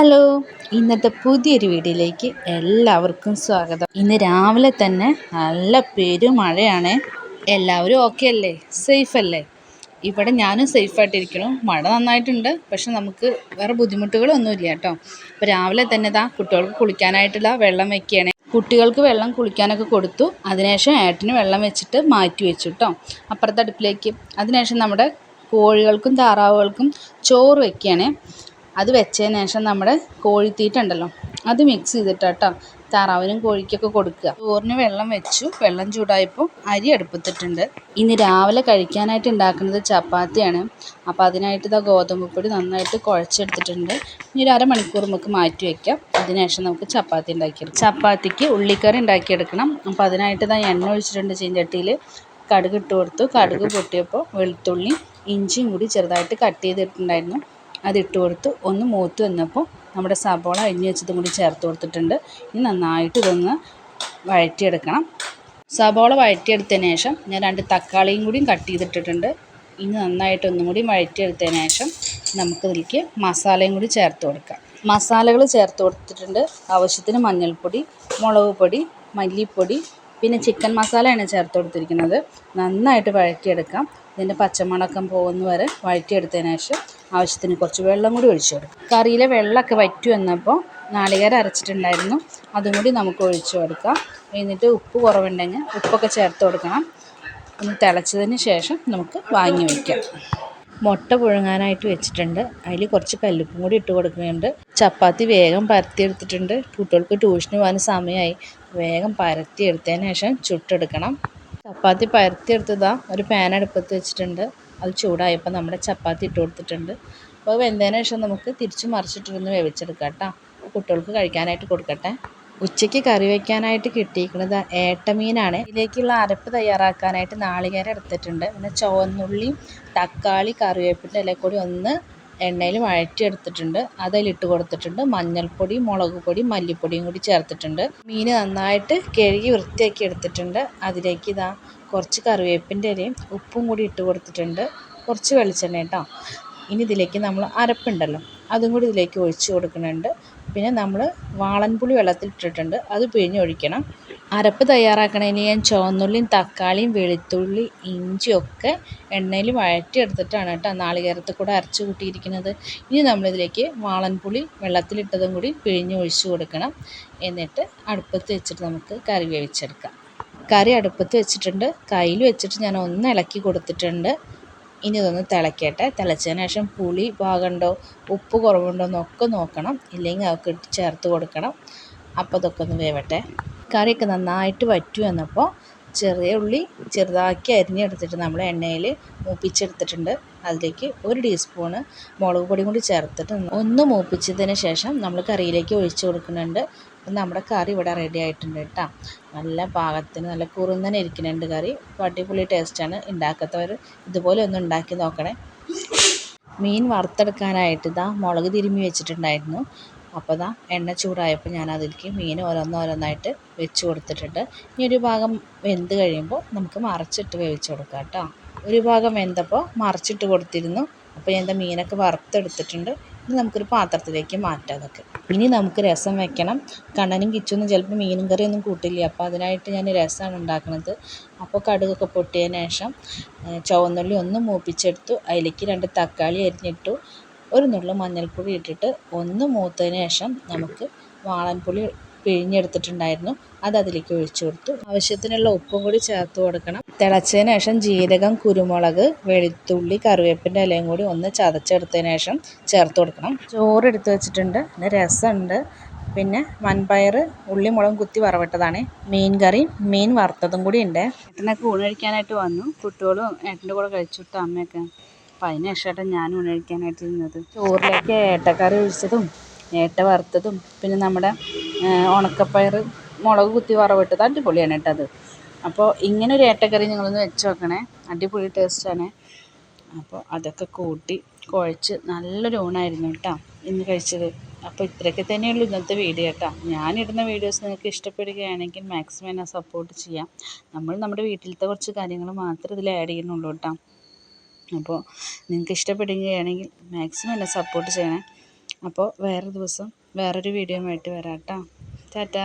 Hello. ഇന്നത്തെ പുതിയൊരു വീഡിയോയിലേക്ക് എല്ലാവർക്കും സ്വാഗതം. ഇന്ന് രാവിലെ തന്നെ നല്ല പെരുമഴയാണ്. എല്ലാവരും ഓക്കെ അല്ലേ? സേഫ് അല്ലേ? ഇവിടെ ഞാനും സേഫായിട്ടിരിക്കണം മഴ നന്നായിട്ടുണ്ട്. പക്ഷെ നമുക്ക് വേറെ ബുദ്ധിമുട്ടുകളൊന്നുമില്ല കേട്ടോ. അപ്പോൾ രാവിലെ തന്നെ ഇതാ കുട്ടികൾക്ക് കുളിക്കാനായിട്ടുള്ള വെള്ളം വെക്കുകയാണ്. കുട്ടികൾക്ക് വെള്ളം കുളിക്കാനൊക്കെ കൊടുത്തു. അതിനുശേഷം ഏട്ടന് വെള്ളം വെച്ചിട്ട് മാറ്റി വെച്ചു കേട്ടോ. അപ്പുറത്തെ അടുപ്പിലേക്ക്. അതിനുശേഷം നമ്മുടെ കോഴികൾക്കും താറാവുകൾക്കും ചോറ് വെക്കുകയാണ്. അത് വെച്ചതിന് ശേഷം നമ്മുടെ കോഴിത്തീറ്റ ഉണ്ടല്ലോ അത് മിക്സ് ചെയ്തിട്ട് കേട്ടോ താറാവിനും കോഴിക്കൊക്കെ കൊടുക്കുക. ചോറിന് വെള്ളം വെച്ചു. വെള്ളം ചൂടായപ്പോൾ അരി അടുപ്പത്തിട്ടുണ്ട്. ഇനി രാവിലെ കഴിക്കാനായിട്ട് ഉണ്ടാക്കുന്നത് ചപ്പാത്തിയാണ്. അപ്പോൾ അതിനായിട്ട് ഇതാ ഗോതമ്പ് പൊടി നന്നായിട്ട് കുഴച്ചെടുത്തിട്ടുണ്ട്. ഇനി ഒരു അരമണിക്കൂർ നമുക്ക് മാറ്റി വയ്ക്കാം അതിനുശേഷം നമുക്ക് ചപ്പാത്തി ഉണ്ടാക്കിയെടുക്കാം. ചപ്പാത്തിക്ക് ഉള്ളിക്കറി ഉണ്ടാക്കിയെടുക്കണം. അപ്പോൾ അതിനായിട്ട് ഇതാ എണ്ണ ഒഴിച്ചിട്ടുണ്ട് ചീഞ്ചട്ടിയിൽ കടുക് ഇട്ട് കൊടുത്തു. കടുക് പൊട്ടിയപ്പോൾ വെളുത്തുള്ളി ഇഞ്ചിയും കൂടി ചെറുതായിട്ട് കട്ട് ചെയ്തിട്ടുണ്ടായിരുന്നു. അതിട്ട് കൊടുത്ത് ഒന്ന് മൂത്ത് വന്നപ്പോൾ നമ്മുടെ സബോള അരിഞ്ഞ് വെച്ചതും കൂടി ചേർത്ത് കൊടുത്തിട്ടുണ്ട്. ഇനി നന്നായിട്ട് ഇതൊന്ന് വഴറ്റിയെടുക്കണം. സബോള വഴറ്റിയെടുത്തതിന് ശേഷം ഞാൻ രണ്ട് തക്കാളിയും കൂടിയും കട്ട് ചെയ്തിട്ടിട്ടുണ്ട്. ഇനി നന്നായിട്ട് ഒന്നും കൂടി വഴറ്റിയെടുത്തതിന് ശേഷം നമുക്കിതിലേക്ക് മസാലയും കൂടി ചേർത്ത് കൊടുക്കാം. മസാലകൾ ചേർത്ത് കൊടുത്തിട്ടുണ്ട്. ആവശ്യത്തിന് മഞ്ഞൾപ്പൊടി മുളക് പൊടി മല്ലിപ്പൊടി പിന്നെ ചിക്കൻ മസാലയാണ് ചേർത്ത് കൊടുത്തിരിക്കുന്നത്. നന്നായിട്ട് വഴറ്റിയെടുക്കാം. ഇതിന്റെ പച്ചമണക്കം പോകുന്ന വരെ വഴറ്റിയെടുത്തതിന് ശേഷം ആവശ്യത്തിന് കുറച്ച് വെള്ളം കൂടി ഒഴിച്ചു കൊടുക്കാം. കറിയിലെ വെള്ളമൊക്കെ വറ്റി വന്നപ്പോൾ നാളികേരം അരച്ചിട്ടുണ്ടായിരുന്നു. അതും കൂടി നമുക്ക് ഒഴിച്ചു കൊടുക്കാം. എന്നിട്ട് ഉപ്പ് കുറവുണ്ടെങ്കിൽ ഉപ്പൊക്കെ ചേർത്ത് കൊടുക്കണം. ഒന്ന് തിളച്ചതിന് ശേഷം നമുക്ക് വാങ്ങി വയ്ക്കാം മുട്ട പുഴുങ്ങാനായിട്ട് വെച്ചിട്ടുണ്ട്. അതിൽ കുറച്ച് കല്ലുപ്പും കൂടി ഇട്ട് കൊടുക്കുന്നുണ്ട്. ചപ്പാത്തി വേഗം പരത്തിയെടുത്തിട്ടുണ്ട്. കുട്ടികൾക്ക് ട്യൂഷന് പോകാൻ സമയമായി. വേഗം പരത്തി പരത്തിയെടുത്തതിന് ശേഷം ചുട്ടെടുക്കണം. ചപ്പാത്തി പരത്തിയെടുത്തതാ ഒരു പാൻ അടുപ്പത്ത് വെച്ചിട്ടുണ്ട്. അത് ചൂടായപ്പോൾ നമ്മുടെ ചപ്പാത്തി ഇട്ട് കൊടുത്തിട്ടുണ്ട്. അപ്പോൾ വെന്തതിന് ശേഷം നമുക്ക് തിരിച്ച് മറിച്ചിട്ടിരുന്ന് വേവിച്ചെടുക്കാം കേട്ടോ. കുട്ടികൾക്ക് കഴിക്കാനായിട്ട് കൊടുക്കട്ടെ. ഉച്ചയ്ക്ക് കറി വയ്ക്കാനായിട്ട് കിട്ടിയിരിക്കുന്നത് ഏട്ടമീനാണ്. ഇതിലേക്കുള്ള അരപ്പ് തയ്യാറാക്കാനായിട്ട് നാളികേരം എടുത്തിട്ടുണ്ട്. പിന്നെ ചുവന്നുള്ളിയും തക്കാളി കറിവേപ്പിന്റെ ഇല കൂടി ഒന്ന് എണ്ണയിൽ വഴറ്റിയെടുത്തിട്ടുണ്ട്. അതിലിട്ട് കൊടുത്തിട്ടുണ്ട്. മഞ്ഞൾപ്പൊടി മുളക് പൊടി മല്ലിപ്പൊടിയും കൂടി ചേർത്തിട്ടുണ്ട്. മീൻ നന്നായിട്ട് കഴുകി വൃത്തിയാക്കി എടുത്തിട്ടുണ്ട്. അതിലേക്ക് ഇതാ കുറച്ച് കറിവേപ്പിന്റെ ഇലയും ഉപ്പും കൂടി ഇട്ട് കൊടുത്തിട്ടുണ്ട്. കുറച്ച് വെളിച്ചെണ്ണ കേട്ടോ. ഇനി ഇതിലേക്ക് നമ്മൾ അരപ്പുണ്ടല്ലോ. അതും കൂടി ഇതിലേക്ക് ഒഴിച്ച് കൊടുക്കുന്നുണ്ട്. പിന്നെ നമ്മൾ വാളൻപുളി വെള്ളത്തിൽ ഇട്ടിട്ടുണ്ട്. അത് പിഴിഞ്ഞൊഴിക്കണം. അരപ്പ് തയ്യാറാക്കണതിന് ഞാൻ ചുവന്നുള്ളിയും തക്കാളിയും വെളുത്തുള്ളി ഇഞ്ചിയൊക്കെ എണ്ണയിൽ വഴറ്റിയെടുത്തിട്ടാണ് കേട്ടോ നാളികേരത്തിൽ കൂടെ അരച്ച് കൂട്ടിയിരിക്കുന്നത്. ഇനി നമ്മളിതിലേക്ക് വാളൻപുളി വെള്ളത്തിലിട്ടതും കൂടി പിഴിഞ്ഞ് ഒഴിച്ച് കൊടുക്കണം. എന്നിട്ട് അടുപ്പത്ത് വെച്ചിട്ട് നമുക്ക് കറി വേവിച്ചെടുക്കാം. കറി അടുപ്പത്ത് വെച്ചിട്ടുണ്ട്. കയ്യിൽ വെച്ചിട്ട് ഞാൻ ഒന്ന് ഇളക്കി കൊടുത്തിട്ടുണ്ട്. ഇനി ഇതൊന്ന് തിളയ്ക്കട്ടെ. തിളച്ചതിന് ശേഷം പുളി പാകണ്ടോ ഉപ്പ് കുറവുണ്ടോ എന്നൊക്കെ നോക്കണം. ഇല്ലെങ്കിൽ അതൊക്കെ ഇട്ട് ചേർത്ത് കൊടുക്കണം. അപ്പോൾ ഇതൊക്കെ ഒന്ന് വേവട്ടെ. കറിയൊക്കെ നന്നായിട്ട് വറ്റു വന്നപ്പോൾ ചെറിയ ഉള്ളി ചെറുതാക്കി അരിഞ്ഞെടുത്തിട്ട് നമ്മൾ എണ്ണയിൽ മൂപ്പിച്ചെടുത്തിട്ടുണ്ട്. അതിലേക്ക് ഒരു ടീസ്പൂണ് മുളക് പൊടിയും കൂടി ചേർത്തിട്ട് ഒന്ന് മൂപ്പിച്ചതിന് ശേഷം നമ്മൾ കറിയിലേക്ക് ഒഴിച്ച് കൊടുക്കുന്നുണ്ട്. അപ്പം നമ്മുടെ കറി ഇവിടെ റെഡി ആയിട്ടുണ്ട് കേട്ടോ. നല്ല പാകത്തിന് നല്ല കുറുന്നനെ ഇരിക്കുന്നുണ്ട് കറി. അടിപൊളി ടേസ്റ്റാണ് ഉണ്ടാക്കാത്തവർ ഇതുപോലെ ഒന്ന് ഉണ്ടാക്കി നോക്കണേ. മീൻ വറുത്തെടുക്കാനായിട്ട് ഇതാ മുളക് തിരുമ്മി വെച്ചിട്ടുണ്ടായിരുന്നു. അപ്പോൾ ഇതാ എണ്ണ ചൂടായപ്പോൾ ഞാൻ അതിലേക്ക് മീൻ ഓരോന്നോരോന്നായിട്ട് വെച്ച് കൊടുത്തിട്ടുണ്ട്. ഇനി ഒരു ഭാഗം വെന്ത് കഴിയുമ്പോൾ നമുക്ക് മറിച്ചിട്ട് വേവിച്ച് കൊടുക്കാം കേട്ടോ. ഒരു ഭാഗം വെന്തപ്പോൾ മറിച്ചിട്ട് കൊടുത്തിരുന്നു. അപ്പോൾ ഞാൻ മീനൊക്കെ വറുത്തെടുത്തിട്ടുണ്ട്. ഇനി നമുക്കൊരു പാത്രത്തിലേക്ക് മാറ്റാം അതൊക്കെ. ഇനി നമുക്ക് രസം വെക്കണം. കണ്ണനും കിച്ചൊന്നും ചിലപ്പോൾ മീനും കറിയൊന്നും കൂട്ടില്ല. അപ്പോൾ അതിനായിട്ട് ഞാൻ രസമാണ് ഉണ്ടാക്കുന്നത്. അപ്പോൾ കടുകൊക്കെ പൊട്ടിയതിന് ശേഷം ചുവന്നുള്ളി ഒന്ന് മൂപ്പിച്ചെടുത്തു. അതിലേക്ക് രണ്ട് തക്കാളി അരിഞ്ഞിട്ടു. ഒരു നുള്ളു മഞ്ഞൾപ്പൊടി ഇട്ടിട്ട് ഒന്ന് മൂത്തതിന് ശേഷം നമുക്ക് വാളൻപുളി പിഴിഞ്ഞെടുത്തിട്ടുണ്ടായിരുന്നു. അത് അതിലേക്ക് ഒഴിച്ചു കൊടുത്തു. ആവശ്യത്തിനുള്ള ഉപ്പും കൂടി ചേർത്ത് കൊടുക്കണം. തിളച്ചതിന് ശേഷം ജീരകം കുരുമുളക് വെളുത്തുള്ളി കറിവേപ്പിന്റെ ഇലയും കൂടി ഒന്ന് ചതച്ചെടുത്തതിന് ശേഷം ചേർത്ത് കൊടുക്കണം. ചോറ് എടുത്ത് വെച്ചിട്ടുണ്ട്. പിന്നെ രസമുണ്ട്. പിന്നെ വൻപയർ ഉള്ളി മുളകും കുത്തി വറവിട്ടതാണ്. മീൻ കറി മീൻ വറുത്തതും കൂടി ഉണ്ട്. ഏട്ടനൊക്കെ ഊണ് കഴിക്കാനായിട്ട് വന്നു. കുട്ടികളും ഏട്ടന്റെ കൂടെ കഴിച്ചിട്ട് അമ്മയൊക്കെ. അപ്പം അതിന് ശേഷമായിട്ട് ഞാൻ ഉണ്ണിക്കാനായിട്ട് ഇരുന്നത് ചോറിലേക്ക് ഏട്ടക്കറി ഒഴിച്ചതും ഏട്ട വറുത്തതും പിന്നെ നമ്മുടെ ഉണക്കപ്പയർ മുളക് കുത്തി വറവിട്ടത് അടിപൊളിയാണ് കേട്ടോ അത്. അപ്പോൾ ഇങ്ങനെ ഒരു ഏട്ടക്കറി നിങ്ങളൊന്ന് വെച്ച് നോക്കണേ. അടിപൊളി ടേസ്റ്റാണ് അപ്പോൾ അതൊക്കെ കൂട്ടി കുഴച്ച് നല്ലൊരു ഊണായിരുന്നു കേട്ടോ ഇന്ന് കഴിച്ചത്. അപ്പോൾ ഇത്രയൊക്കെ തന്നെയുള്ളൂ ഇന്നത്തെ വീഡിയോ കേട്ടോ. ഞാനിടുന്ന വീഡിയോസ് നിങ്ങൾക്ക് ഇഷ്ടപ്പെടുകയാണെങ്കിൽ മാക്സിമം എന്നെ സപ്പോർട്ട് ചെയ്യാം. നമ്മൾ നമ്മുടെ വീട്ടിലത്തെ കുറച്ച് കാര്യങ്ങൾ മാത്രമേ ഇതിൽ ആഡ് ചെയ്യുന്നുള്ളൂ കേട്ടോ. അപ്പോൾ നിങ്ങൾക്ക് ഇഷ്ടപ്പെടുകയാണെങ്കിൽ മാക്സിമം എന്നെ സപ്പോർട്ട് ചെയ്യണേ. അപ്പോൾ വേറെ ദിവസം വേറൊരു വീഡിയോയുമായിട്ട് വരാം കേട്ടോ. ടാറ്റാ.